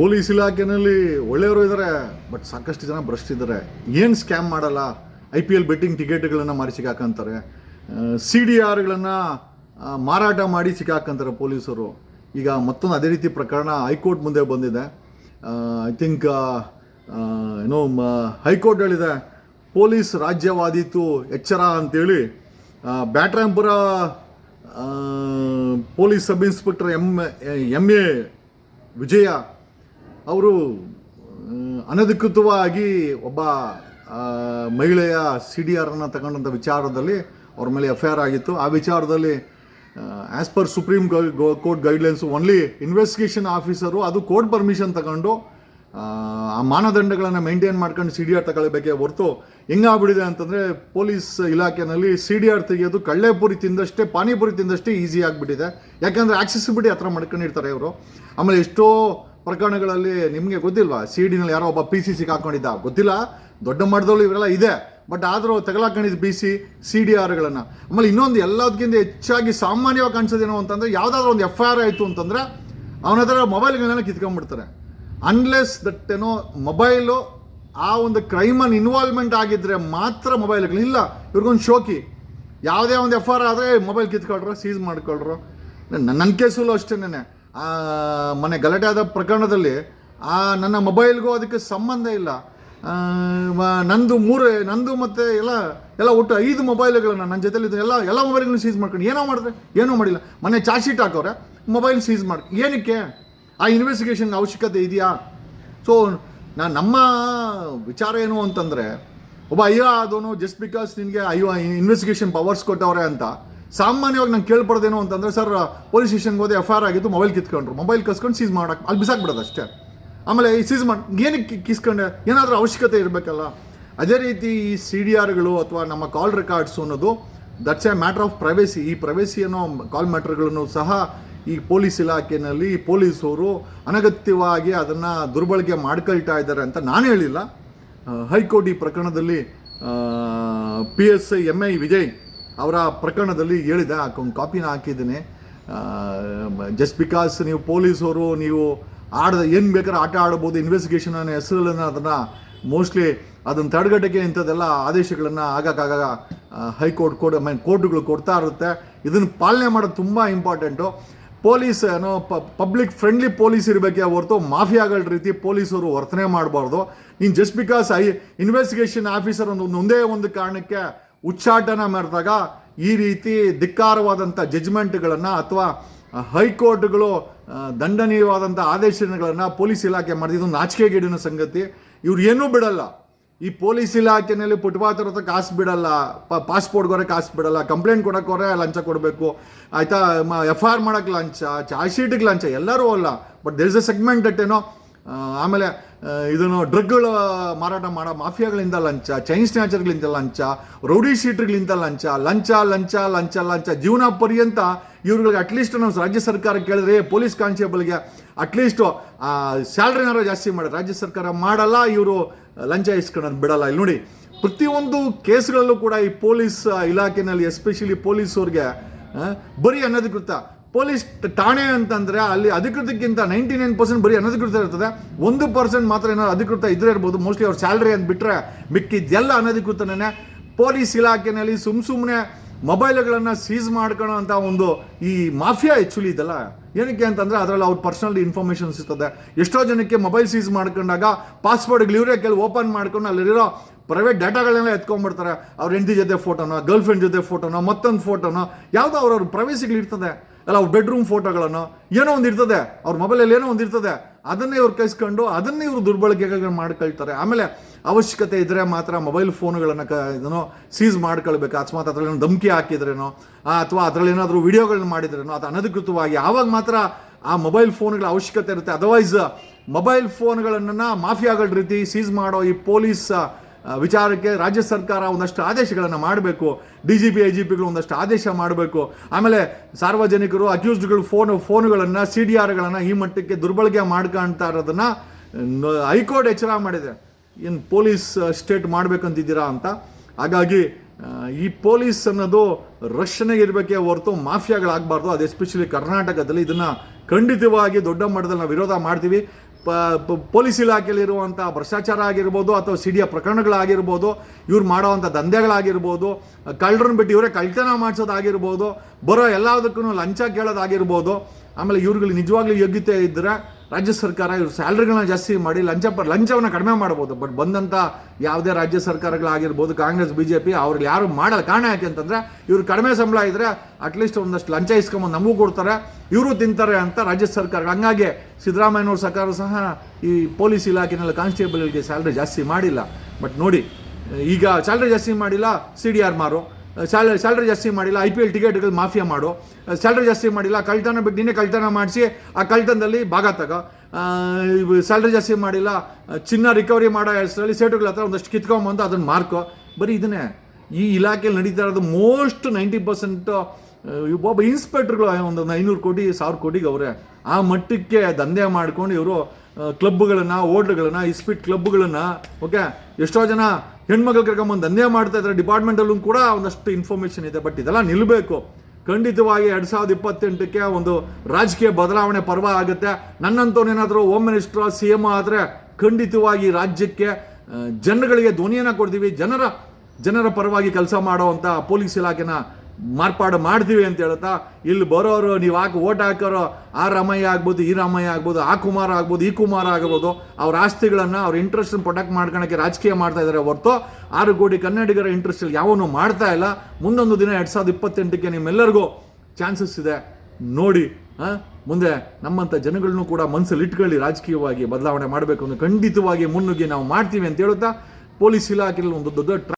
Police ಇಲಾಖೆಯಲ್ಲಿ ಒಳ್ಳೆಯವರು ಇದ್ದಾರೆ ಬಟ್ ಸಾಕಷ್ಟು ಜನ ಭ್ರಷ್ಟಿದ್ದಾರೆ ಏನು ಸ್ಕ್ಯಾಮ್ ಮಾಡಲ್ಲ? ಐ ಪಿ ಎಲ್ ಬೆಟ್ಟಿಂಗ್ ಟಿಕೆಟ್ಗಳನ್ನು ಮಾರಿ ಸಿಕ್ಕಾಕಂತಾರೆ. ಸಿ ಡಿ ಆರ್ಗಳನ್ನು ಮಾರಾಟ ಮಾಡಿ ಸಿಕ್ಕಾಕಂತಾರೆ ಪೊಲೀಸರು. ಈಗ ಮತ್ತೊಂದು ಅದೇ ರೀತಿ ಪ್ರಕರಣ ಹೈಕೋರ್ಟ್ ಮುಂದೆ ಬಂದಿದೆ. ಐ ಥಿಂಕ್ ಏನೋ ಹೈಕೋರ್ಟ್ ಹೇಳಿದೆ ಪೊಲೀಸ್ ರಾಜ್ಯವಾದೀತು ಎಚ್ಚರ ಅಂತೇಳಿ ಬ್ಯಾಟ್ರಾಂಪುರ police sub inspector M M A Vijaya ಅವರು ಅನಧಿಕೃತವಾಗಿ ಒಬ್ಬ ಮಹಿಳೆಯ ಸಿ ಡಿ ಆರನ್ನು ತಗೊಂಡಂಥ ವಿಚಾರದಲ್ಲಿ ಅವ್ರ ಮೇಲೆ ಎಫ್ ಐ ಆರ್ ಆಗಿತ್ತು. ಆ ವಿಚಾರದಲ್ಲಿ as per supreme court guidelines only investigation officer ಅದು ಕೋರ್ಟ್ ಪರ್ಮಿಷನ್ ತಗೊಂಡು ಆ, ಮಾನದಂಡಗಳನ್ನು ಮೇಂಟೈನ್ ಮಾಡ್ಕೊಂಡು ಸಿ ಡಿ ಆರ್ ತಗೊಳ್ಬೇಕೆ ಹೊರತು ಹೆಂಗಾಗ್ಬಿಡಿದೆ ಅಂತಂದರೆ ಪೊಲೀಸ್ ಇಲಾಖೆನಲ್ಲಿ ಸಿ ಡಿ ಆರ್ ತೆಗೆಯೋದು ಕಳ್ಳೆಪುರಿ ತಿಂದಷ್ಟೇ ಪಾನಿಪುರಿ ತಿಂದಷ್ಟೇ ಈಸಿ ಆಗಿಬಿಟ್ಟಿದೆ. ಯಾಕಂದರೆ ಆಕ್ಸೆಸಿಬಿಲಿಟಿ ಹತ್ರ ಮಾಡ್ಕೊಂಡಿರ್ತಾರೆ ಇವರು. ಆಮೇಲೆ ಎಷ್ಟೋ ಪ್ರಕರಣಗಳಲ್ಲಿ ನಿಮಗೆ ಗೊತ್ತಿಲ್ವಾ? ಸಿ ಡಿನಲ್ಲಿ ಯಾರೋ ಒಬ್ಬ ಪಿ ಸಿ ಸಿಗೆ ಹಾಕೊಂಡಿದ್ದ. ಗೊತ್ತಿಲ್ಲ? ದೊಡ್ಡ ಮಟ್ಟದಲ್ಲಿ ಇವರೆಲ್ಲ ಇದೆ. ಬಟ್ ಆದರೂ ತಗಲಾಕೊಂಡಿದ್ದು ಬಿ ಸಿ ಸಿ ಡಿ ಆರ್ಗಳನ್ನು ಆಮೇಲೆ ಇನ್ನೊಂದು ಎಲ್ಲದಕ್ಕಿಂತ ಹೆಚ್ಚಾಗಿ ಸಾಮಾನ್ಯವಾಗಿ ಕಾಣಿಸೋದೇನು ಅಂತಂದರೆ, ಯಾವುದಾದ್ರೂ ಒಂದು ಎಫ್ ಐ ಆರ್ ಆಯಿತು ಅಂತಂದರೆ, ಅವನ ಹತ್ರ ಮೊಬೈಲ್ಗಳನ್ನೆಲ್ಲ ಕಿತ್ಕೊಂಡ್ಬಿಡ್ತಾರೆ. ಅನ್ಲೆಸ್ ದಟ್ ಏನೋ ಮೊಬೈಲು ಆ ಒಂದು ಕ್ರೈಮನ್ನು ಇನ್ವಾಲ್ವ್ಮೆಂಟ್ ಆಗಿದ್ದರೆ ಮಾತ್ರ ಮೊಬೈಲ್ಗಳು ಇಲ್ಲ ಇವ್ರಿಗೊಂದು ಶೋಕಿ. ಯಾವುದೇ ಒಂದು ಎಫ್ ಆರ್ ಆದರೆ ಮೊಬೈಲ್ ಕಿತ್ಕೊಳ್ರು ಸೀಸ್ ಮಾಡ್ಕೊಳ್ರು. ನನ್ನ ಕೇಸಲ್ಲೂ ಅಷ್ಟೇನೆ. ಮನೆ ಗಲಾಟೆ ಆದ ಪ್ರಕರಣದಲ್ಲಿ ಆ, ನನ್ನ ಮೊಬೈಲ್ಗೂ ಅದಕ್ಕೆ ಸಂಬಂಧ ಇಲ್ಲ. ನಂದು ಮೂರು, ನಂದು ಮತ್ತು ಎಲ್ಲ ಎಲ್ಲ ಒಟ್ಟು ಐದು ಮೊಬೈಲ್ಗಳನ್ನು ನನ್ನ ಜೊತೆಯಲ್ಲಿದ್ದ ಎಲ್ಲ ಎಲ್ಲ ಮೊಬೈಲ್ಗಳನ್ನ ಸೀಸ್ ಮಾಡ್ಕೊಂಡು ಏನೋ ಮಾಡಿದ್ರೆ ಏನೂ ಮಾಡಿಲ್ಲ. ಮೊನ್ನೆ ಚಾರ್ಜ್ ಶೀಟ್ ಹಾಕೋರೆ ಮೊಬೈಲ್ ಸೀಸ್ ಮಾಡಿ. ಏನಕ್ಕೆ? ಆ ಇನ್ವೆಸ್ಟಿಗೇಷನ್ ಅವಶ್ಯಕತೆ ಇದೆಯಾ? ಸೊ ನಾ ನಮ್ಮ ವಿಚಾರ ಏನು ಅಂತಂದರೆ, ಒಬ್ಬ ಅಯ್ಯೋ ಆದವನು ಜಸ್ಟ್ ಬಿಕಾಸ್ ನಿನಗೆ ಅಯ್ಯೋ ಇನ್ವೆಸ್ಟಿಗೇಷನ್ ಪವರ್ಸ್ ಕೊಟ್ಟವ್ರೆ ಅಂತ ಸಾಮಾನ್ಯವಾಗಿ ನಾನು ಕೇಳ್ಪಡ್ದೇನು ಅಂತಂದರೆ, ಸರ್, ಪೊಲೀಸ್ ಸ್ಟೇಷನ್ಗೆ ಹೋದೆ ಎಫ್ ಆರ್ ಆಗಿತ್ತು, ಮೊಬೈಲ್ ಕಿತ್ಕೊಂಡ್ರು. ಮೊಬೈಲ್ ಕಸ್ಕೊಂಡು ಸೀಸ್ ಮಾಡಕ್ಕೆ ಅಲ್ಲಿ ಬಿಸಾಕ್ಬಿಡೋದು ಅಷ್ಟೇ. ಆಮೇಲೆ ಈ ಸೀಸ್ ಮಾಡಿ, ಏನಕ್ಕೆ ಕಿಸ್ಕೊಂಡೆ? ಏನಾದರೂ ಅವಶ್ಯಕತೆ ಇರಬೇಕಲ್ಲ? ಅದೇ ರೀತಿ ಈ ಸಿ ಡಿ ಆರ್ಗಳು ಅಥವಾ ನಮ್ಮ ಕಾಲ್ ರೆಕಾರ್ಡ್ಸ್ ಅನ್ನೋದು that's a matter of privacy ಈ ಪ್ರೈವೇಸಿ ಅನ್ನೋ ಕಾಲ್ ಮ್ಯಾಟ್ರ್ಗಳನ್ನು ಸಹ ಈ ಪೊಲೀಸ್ ಇಲಾಖೆಯಲ್ಲಿ ಪೊಲೀಸವರು ಅನಗತ್ಯವಾಗಿ ಅದನ್ನು ದುರ್ಬಳಕೆ ಮಾಡ್ಕೊಳ್ತಾ ಇದ್ದಾರೆ ಅಂತ ನಾನು ಹೇಳಿಲ್ಲ. ಹೈಕೋರ್ಟ್ ಈ ಪ್ರಕರಣದಲ್ಲಿ P S I M I Vijay ಅವರ ಪ್ರಕರಣದಲ್ಲಿ ಹೇಳಿದೆ ಹಾಕೊಂಡು ಕಾಪಿನ ಹಾಕಿದ್ದೀನಿ. ಜಸ್ಟ್ ಬಿಕಾಸ್ ನೀವು ಪೊಲೀಸವರು ನೀವು ಆಡದ ಏನು ಬೇಕಾದ್ರೆ ಆಟ ಆಡ್ಬೋದು ಇನ್ವೆಸ್ಟಿಗೇಷನ್ ಅನ್ನೋ ಅದನ್ನು ಮೋಸ್ಟ್ಲಿ ಅದನ್ನು ತಡೆಗಟ್ಟಕ್ಕೆ ಇಂಥದ್ದೆಲ್ಲ ಆದೇಶಗಳನ್ನು ಆಗಾಗ ಹೈಕೋರ್ಟ್ ಕೋರ್ಟ್ ಮೀನ್ ಕೋರ್ಟ್ಗಳು ಕೊಡ್ತಾ ಇರುತ್ತೆ. ಇದನ್ನು ಪಾಲನೆ ಮಾಡೋದು ತುಂಬ ಇಂಪಾರ್ಟೆಂಟು ಪೊಲೀಸ್ ಏನೋ ಪಬ್ಲಿಕ್ ಫ್ರೆಂಡ್ಲಿ ಪೊಲೀಸ್ ಇರಬೇಕೆ ಹೊರತು ಮಾಫಿಯಾಗಳ ರೀತಿ ಪೊಲೀಸರು ವರ್ತನೆ ಮಾಡಬಾರ್ದು. ನೀನು just because I investigation officer ಒಂದು, ಒಂದೇ ಒಂದು ಕಾರಣಕ್ಕೆ ಉಚ್ಚಾಟನ ಮಾಡಿದಾಗ ಈ ರೀತಿ ಧಿಕ್ಕಾರವಾದಂಥ ಜಜ್ಮೆಂಟ್ಗಳನ್ನು ಅಥವಾ ಹೈಕೋರ್ಟ್ಗಳು ದಂಡನೀಯವಾದಂಥ ಆದೇಶಗಳನ್ನು ಪೊಲೀಸ್ ಇಲಾಖೆ ಮಾಡಿದ್ದು ನಾಚಿಕೆಗೇಡಿನ ಸಂಗತಿ. ಇವ್ರು ಏನೂ ಬಿಡಲ್ಲ. ಈ ಪೊಲೀಸ್ ಇಲಾಖೆಯಲ್ಲಿ ಪುಟ್ಪಾತ್ ಹತ್ರ ಕಾಸು ಬಿಡಲ್ಲ. ಪಾಸ್ಪೋರ್ಟ್ಗೋರೆ ಕಾಸು ಬಿಡಲ್ಲ. ಕಂಪ್ಲೇಂಟ್ ಕೊಡೋಕ್ಕೋರೆ ಲಂಚ ಕೊಡಬೇಕು. ಆಯಿತಾ ಎಫ್ ಐ ಆರ್ ಮಾಡೋಕ್ಕೆ ಲಂಚ ಚಾರ್ಜ್ ಶೀಟಿಗೆ ಲಂಚ, ಎಲ್ಲರೂ ಅಲ್ಲ. But there is a segment at ಏನೋ ಆಮೇಲೆ ಇದನ್ನು ಡ್ರಗ್ಗಳ ಮಾರಾಟ ಮಾಡೋ ಮಾಫಿಯಾಗಳಿಂದ ಲಂಚ, ಚೈನ್ ಸ್ನ್ಯಾಚರ್ಗಳಿಂದ ಲಂಚ, ರೌಡಿ ಶೀಟ್ರ್ಗಳಿಂದ ಲಂಚ ಲಂಚ ಲಂಚ ಲಂಚ ಲಂಚ, ಜೀವನ ಪರ್ಯಂತ ಇವ್ರುಗಳಿಗೆ ಅಟ್ಲೀಸ್ಟ್ ನಮ್ಮ ರಾಜ್ಯ ಸರ್ಕಾರ ಕೇಳಿದ್ರೆ ಪೊಲೀಸ್ ಕಾನ್ಸ್ಟೇಬಲ್ಗೆ ಅಟ್ಲೀಸ್ಟು ಸ್ಯಾಲ್ರಿನಾರು ಜಾಸ್ತಿ ಮಾಡಿ, ರಾಜ್ಯ ಸರ್ಕಾರ ಮಾಡಲ್ಲ, ಇವರು ಲಂಚ ಇಸ್ಕೊಳ್ಳೋದು ಬಿಡಲ್ಲ. ಇಲ್ಲಿ ನೋಡಿ, ಪ್ರತಿಯೊಂದು ಕೇಸ್ಗಳಲ್ಲೂ ಕೂಡ ಈ ಪೊಲೀಸ್ ಇಲಾಖೆನಲ್ಲಿ ಎಸ್ಪೆಷಲಿ ಪೊಲೀಸವ್ರಿಗೆ ಬರೀ ಅನಧಿಕೃತ ಪೊಲೀಸ್ ಠಾಣೆ ಅಂತಂದರೆ ಅಲ್ಲಿ ಅಧಿಕೃತಕ್ಕಿಂತ ನೈಂಟಿ ನೈನ್ ಪರ್ಸೆಂಟ್ ಬರೀ ಅನಧಿಕೃತ ಇರ್ತದೆ. ಒಂದು ಪರ್ಸೆಂಟ್ ಮಾತ್ರ ಏನಾದ್ರು ಅಧಿಕೃತ ಇದ್ರೆ ಇರ್ಬೋದು. ಮೋಸ್ಟ್ಲಿ ಅವ್ರ ಸ್ಯಾಲ್ರಿ ಅಂತ ಬಿಟ್ಟರೆ ಮಿಕ್ಕಿದ್ದೆಲ್ಲ ಅನಧಿಕೃತನೇ ಪೊಲೀಸ್ ಇಲಾಖೆಯಲ್ಲಿ ಸುಮ್ ಸುಮ್ಮನೆ ಮೊಬೈಲ್ಗಳನ್ನು ಸೀಸ್ ಮಾಡ್ಕೊಳ್ಳೋ ಅಂತ ಒಂದು ಈ ಮಾಫಿಯಾ ಆ್ಯಕ್ಚುಲಿ ಇದೆಲ್ಲ. ಏನಕ್ಕೆ ಅಂತಂದರೆ ಅದರಲ್ಲಿ ಅವ್ರ ಪರ್ಸನಲ್ ಇನ್ಫಾರ್ಮೇಷನ್ಸ್ ಇರ್ತದೆ ಎಷ್ಟೋ ಜನಕ್ಕೆ ಮೊಬೈಲ್ ಸೀಸ್ ಮಾಡ್ಕೊಂಡಾಗ ಪಾಸ್ವರ್ಡ್ಗಳು ಇವರೇ ಕೆಲವು ಓಪನ್ ಮಾಡ್ಕೊಂಡು ಅಲ್ಲಿರೋ ಪ್ರೈವೇಟ್ ಡಾಟಾಗಳನ್ನೆಲ್ಲ ಎತ್ಕೊಂಡ್ಬಿಡ್ತಾರೆ. ಅವ್ರ ಹೆಂಡತಿ ಜೊತೆ ಫೋಟೋನೋ ಗರ್ಲ್ ಫ್ರೆಂಡ್ ಜೊತೆ ಫೋಟೋನೋ ಮತ್ತೊಂದು ಫೋಟೋನೋ ಯಾವುದೋ ಅವ್ರವ್ರ ಪ್ರವೇಶಿಗಳು ಇರ್ತದೆ ಅಲ್ಲ, ಅವ್ರ ಬೆಡ್ರೂಮ್ ಫೋಟೋಗಳನ್ನು ಏನೋ ಒಂದು ಇರ್ತದೆ. ಅವ್ರ ಮೊಬೈಲಲ್ಲಿ ಏನೋ ಒಂದು ಇರ್ತದೆ. ಅದನ್ನೇ ಇವ್ರು ಕೈಸ್ಕೊಂಡು ಅದನ್ನೇ ಇವರು ದುರ್ಬಳಕೆಗಳನ್ನ ಮಾಡ್ಕೊಳ್ತಾರೆ. ಆಮೇಲೆ ಅವಶ್ಯಕತೆ ಇದ್ದರೆ ಮಾತ್ರ ಮೊಬೈಲ್ ಫೋನ್ಗಳನ್ನು ಕ ಇದನ್ನು ಸೀಸ್ ಮಾಡ್ಕೊಳ್ಬೇಕು. ಅಕಸ್ಮಾತ್ ಅದರಲ್ಲಿ ಧಮಕಿ ಹಾಕಿದ್ರೇನೋ ಅಥವಾ ಅದರಲ್ಲಿ ಏನಾದರೂ ವಿಡಿಯೋಗಳನ್ನ ಮಾಡಿದ್ರೇನೋ ಅದು ಅನಧಿಕೃತವಾಗಿ ಆವಾಗ ಮಾತ್ರ ಆ ಮೊಬೈಲ್ ಫೋನ್ಗಳ ಅವಶ್ಯಕತೆ ಇರುತ್ತೆ. ಅದರ್ವೈಸ್ ಮೊಬೈಲ್ ಫೋನ್ಗಳನ್ನು ಮಾಫಿಯಾಗಳ ರೀತಿ ಸೀಸ್ ಮಾಡೋ ಈ ಪೊಲೀಸ್ ವಿಚಾರಕ್ಕೆ ರಾಜ್ಯ ಸರ್ಕಾರ ಒಂದಷ್ಟು ಆದೇಶಗಳನ್ನು ಮಾಡಬೇಕು. D G P I G ಪಿಗಳು ಒಂದಷ್ಟು ಆದೇಶ ಮಾಡಬೇಕು. ಆಮೇಲೆ ಸಾರ್ವಜನಿಕರು, ಅಕ್ಯೂಸ್ಡ್ಗಳು ಫೋನ್, ಫೋನುಗಳನ್ನು ಸಿ ಡಿ ಆರ್ಗಳನ್ನು ಈ ಮಟ್ಟಕ್ಕೆ ದುರ್ಬಳಕೆ ಮಾಡ್ಕೊಳ್ತಾ ಇರೋದನ್ನು ಹೈಕೋರ್ಟ್ ಎಚ್ಚರ ಮಾಡಿದೆ. ಏನು ಪೊಲೀಸ್ ಸ್ಟೇಟ್ ಮಾಡಬೇಕಂತಿದ್ದೀರಾ ಅಂತ. ಹಾಗಾಗಿ ಈ ಪೊಲೀಸ್ ಅನ್ನೋದು ರಕ್ಷಣೆಗೆ ಇರಬೇಕೇ ಹೊರತು ಮಾಫಿಯಾಗಳಾಗಬಾರ್ದು. ಅದು ಎಸ್ಪೆಷಲಿ ಕರ್ನಾಟಕದಲ್ಲಿ ಇದನ್ನು ಖಂಡಿತವಾಗಿ ದೊಡ್ಡ ಮಟ್ಟದಲ್ಲಿ ನಾವು ವಿರೋಧ ಮಾಡ್ತೀವಿ. ಪ- ಪೊಲೀಸ್ ಇಲಾಖೆಯಲ್ಲಿರುವಂಥ ಭ್ರಷ್ಟಾಚಾರ ಆಗಿರ್ಬೋದು ಅಥವಾ ಸಿಡಿಯ ಪ್ರಕರಣಗಳಾಗಿರ್ಬೋದು, ಇವ್ರು ಮಾಡೋವಂಥ ದಂಧೆಗಳಾಗಿರ್ಬೋದು, ಕಳ್ಳರನ್ನ ಬಿಟ್ಟು ಇವರೇ ಕಳ್ತನ ಮಾಡಿಸೋದಾಗಿರ್ಬೋದು, ಬರೋ ಎಲ್ಲದಕ್ಕೂ ಲಂಚ ಕೇಳೋದಾಗಿರ್ಬೋದು, ಆಮೇಲೆ ಇವ್ರುಗಳಿಗೆ ನಿಜವಾಗ್ಲೂ ಯೋಗ್ಯತೆ ಇದ್ದರೆ ರಾಜ್ಯ ಸರ್ಕಾರ ಇವ್ರ ಸ್ಯಾಲ್ರಿಗಳನ್ನ ಜಾಸ್ತಿ ಮಾಡಿ ಲಂಚ ಲಂಚವನ್ನು ಕಡಿಮೆ ಮಾಡ್ಬೋದು. ಬಟ್ ಬಂದಂಥ ಯಾವುದೇ ರಾಜ್ಯ ಸರ್ಕಾರಗಳಾಗಿರ್ಬೋದು, ಕಾಂಗ್ರೆಸ್ ಬಿ ಜೆ ಪಿ ಅವ್ರಿಗೆ ಯಾರು ಮಾಡಲ್ಲ. ಕಾರಣ ಯಾಕೆ ಅಂತಂದರೆ, ಇವ್ರು ಕಡಿಮೆ ಸಂಬಳ ಇದ್ದರೆ ಅಟ್ಲೀಸ್ಟ್ ಒಂದಷ್ಟು ಲಂಚ ಇಸ್ಕೊಂಬಂದು ನಮಗೂ ಕೊಡ್ತಾರೆ. ಇವರು ತಿಂತಾರೆ ಅಂತ ರಾಜ್ಯ ಸರ್ಕಾರ ಹಂಗಾಗಿ ಸಿದ್ದರಾಮಯ್ಯನವ್ರ ಸರ್ಕಾರ ಸಹ ಈ ಪೊಲೀಸ್ ಇಲಾಖೆನಲ್ಲಿ ಕಾನ್ಸ್ಟೇಬಲ್ಗೆ ಸ್ಯಾಲ್ರಿ ಜಾಸ್ತಿ ಮಾಡಿಲ್ಲ. ಬಟ್ ನೋಡಿ, ಈಗ ಸ್ಯಾಲ್ರಿ ಜಾಸ್ತಿ ಮಾಡಿಲ್ಲ, ಸಿ ಡಿ ಆರ್ ಮಾರು. ಸ್ಯಾಲ್ರಿ ಸ್ಯಾಲ್ರಿ ಜಾಸ್ತಿ ಮಾಡಿಲ್ಲ ಐ ಪಿ ಎಲ್ ಟಿಕೆಟ್ಗಳು ಮಾಫಿಯಾ ಮಾಡು. ಸ್ಯಾಲ್ರಿ ಜಾಸ್ತಿ ಮಾಡಿಲ್ಲ, ಕಳ್ತನ ಬಿಟ್ಟು ನಿನ್ನೆ ಕಳ್ತನ ಮಾಡಿಸಿ, ಆ ಕಳ್ತನದಲ್ಲಿ ಭಾಗ ತಗೋ. ಸ್ಯಾಲ್ರಿ ಜಾಸ್ತಿ ಮಾಡಿಲ್ಲ ಚಿನ್ನ ರಿಕವರಿ ಮಾಡೋ ಹೆಸರಲ್ಲಿ ಸೇಟುಗಳ ಹತ್ರ ಒಂದಷ್ಟು ಕಿತ್ಕೊಂಬಂದು ಅದನ್ನು ಮಾರ್ಕೋ. ಬರೀ ಇದನ್ನೇ. ಈ ಇಲಾಖೆಯಲ್ಲಿ ನಡೀತಾ ಇರೋದು ಮೋಸ್ಟ್ ನೈಂಟಿ ಪರ್ಸೆಂಟು ಒಬ್ಬ ಇನ್ಸ್ಪೆಕ್ಟರ್ಗಳು ಒಂದು ಐನೂರು ಕೋಟಿ, ಸಾವಿರ ಕೋಟಿಗೆ ಅವರೇ. ಆ ಮಟ್ಟಕ್ಕೆ ದಂಧೆ ಮಾಡ್ಕೊಂಡು ಇವರು ಕ್ಲಬ್ಗಳನ್ನು ಓಟ್ಲ್ಗಳನ್ನು ಇಸ್ಪಿಟ್ ಕ್ಲಬ್ಗಳನ್ನು ಓಕೆ ಎಷ್ಟೋ ಜನ ಹೆಣ್ಮಕ್ಳು ಕರ್ಕೊಂಬಂದು ದಂಧೆ ಮಾಡ್ತಾ ಇದ್ದಾರೆ ಡಿಪಾರ್ಟ್ಮೆಂಟಲ್ಲೂ ಕೂಡ ಒಂದಷ್ಟು ಇನ್ಫಾರ್ಮೇಷನ್ ಇದೆ ಬಟ್ ಇದೆಲ್ಲ ನಿಲ್ಲಬೇಕು ಖಂಡಿತವಾಗಿ ಎರಡು ಸಾವಿರದ ಇಪ್ಪತ್ತೆಂಟಕ್ಕೆ ಒಂದು ರಾಜಕೀಯ ಬದಲಾವಣೆ ಪರ್ವ ಆಗುತ್ತೆ. ನನ್ನಂತವನೇನಾದರೂ ಹೋಮ್ ಮಿನಿಸ್ಟ್ರ ಸಿ ಎಂ ಆದರೆ ಖಂಡಿತವಾಗಿ ರಾಜ್ಯಕ್ಕೆ ಜನಗಳಿಗೆ ಧ್ವನಿಯನ್ನು ಕೊಡ್ತೀವಿ. ಜನರ ಜನರ ಪರವಾಗಿ ಕೆಲಸ ಮಾಡುವಂಥ ಪೊಲೀಸ್ ಇಲಾಖೆನ ಮಾರ್ಪಾಡು ಮಾಡ್ತೀವಿ ಅಂತ ಹೇಳ್ತಾ ಇಲ್ಲಿ ಬರೋರು ನೀವು ಹಾಕಿ ಓಟ್ ಹಾಕೋರು, ಆ ರಾಮಯ್ಯ ಆಗ್ಬೋದು, ಈ ರಾಮಯ್ಯ ಆಗ್ಬೋದು, ಆ ಕುಮಾರ ಆಗ್ಬೋದು, ಈ ಕುಮಾರ ಆಗ್ಬೋದು, ಅವ್ರ ಆಸ್ತಿಗಳನ್ನು, ಅವ್ರ ಇಂಟ್ರೆಸ್ಟ್ ಪ್ರೊಟೆಕ್ಟ್ ಮಾಡ್ಕೊಳಕ್ಕೆ ರಾಜಕೀಯ ಮಾಡ್ತಾ ಇದ್ದಾರೆ ಹೊರತು, ಆರು ಕೋಟಿ ಕನ್ನಡಿಗರ ಇಂಟ್ರೆಸ್ಟಲ್ಲಿ ಯಾವನು ಮಾಡ್ತಾ ಇಲ್ಲ. ಮುಂದೊಂದು ದಿನ ಎರಡು ಸಾವಿರದ ಇಪ್ಪತ್ತೆಂಟಕ್ಕೆ ನಿಮ್ಮೆಲ್ಲರಿಗೂ ಚಾನ್ಸಸ್ ಇದೆ. ನೋಡಿ ಮುಂದೆ ನಮ್ಮಂಥ ಜನಗಳನ್ನೂ ಕೂಡ ಮನಸ್ಸಲ್ಲಿ ಇಟ್ಕೊಳ್ಳಿ, ರಾಜಕೀಯವಾಗಿ ಬದಲಾವಣೆ ಮಾಡಬೇಕು ಅಂತ ಖಂಡಿತವಾಗಿ ಮುನ್ನುಗ್ಗಿ ನಾವು ಮಾಡ್ತೀವಿ ಅಂತ ಹೇಳುತ್ತಾ, ಪೊಲೀಸ್ ಇಲಾಖೆಯಲ್ಲಿ ಒಂದು ದೊಡ್ಡ